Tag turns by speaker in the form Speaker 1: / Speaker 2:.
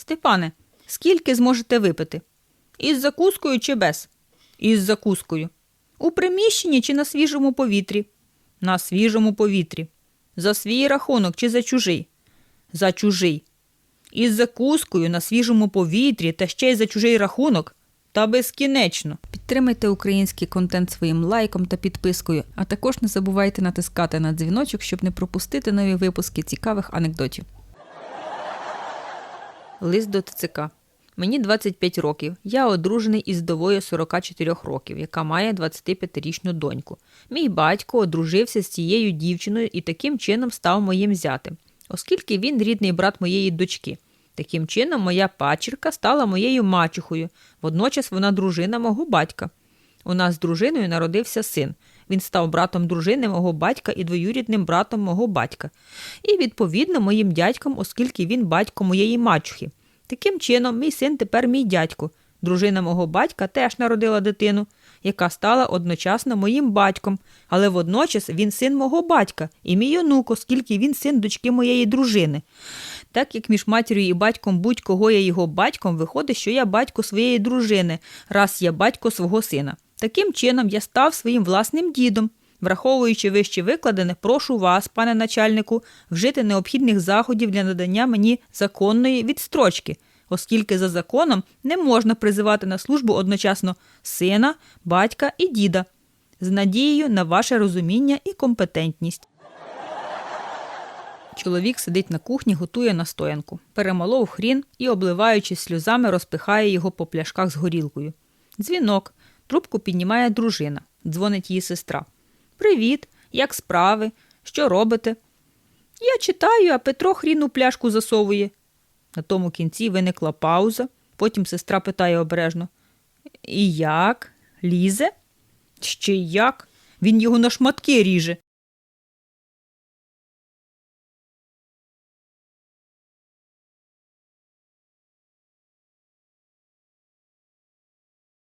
Speaker 1: Степане, скільки зможете випити? Із закускою чи без? Із закускою. У приміщенні чи на свіжому повітрі? На свіжому повітрі. За свій рахунок чи за чужий? За чужий. Із закускою на свіжому повітрі та ще й за чужий рахунок. Та безкінечно. Підтримайте український контент своїм лайком та підпискою, а також не забувайте натискати на дзвіночок, щоб не пропустити нові випуски цікавих анекдотів. Лист до ТЦК. Мені 25 років. Я одружений із вдовою 44 років, яка має 25-річну доньку. Мій батько одружився з цією дівчиною і таким чином став моїм зятем, оскільки він рідний брат моєї дочки. Таким чином, моя пачірка стала моєю мачухою. Водночас вона дружина мого батька. У нас з дружиною народився син. Він став братом дружини мого батька і двоюрідним братом мого батька. І, відповідно, моїм дядьком, оскільки він батько моєї мачухи. Таким чином, мій син тепер мій дядько. Дружина мого батька теж народила дитину, яка стала одночасно моїм батьком, але водночас він син мого батька і мій онук, оскільки він син дочки моєї дружини. Так як між матір'ю і батьком будь-кого є його батьком, виходить, що я батько своєї дружини, раз я батько свого сина. Таким чином я став своїм власним дідом. Враховуючи вище викладене, прошу вас, пане начальнику, вжити необхідних заходів для надання мені законної відстрочки, оскільки за законом не можна призивати на службу одночасно сина, батька і діда, з надією на ваше розуміння і компетентність. Чоловік сидить на кухні, готує настоянку. Перемолов хрін і, обливаючись сльозами, розпихає його по пляшках з горілкою. Дзвінок. Трубку піднімає дружина. Дзвонить її сестра. Привіт, як справи? Що робите? Я читаю, а Петро хрін у пляшку засовує. На тому кінці виникла пауза. Потім сестра питає обережно. І як? Лізе? Ще як? Він його на шматки ріже.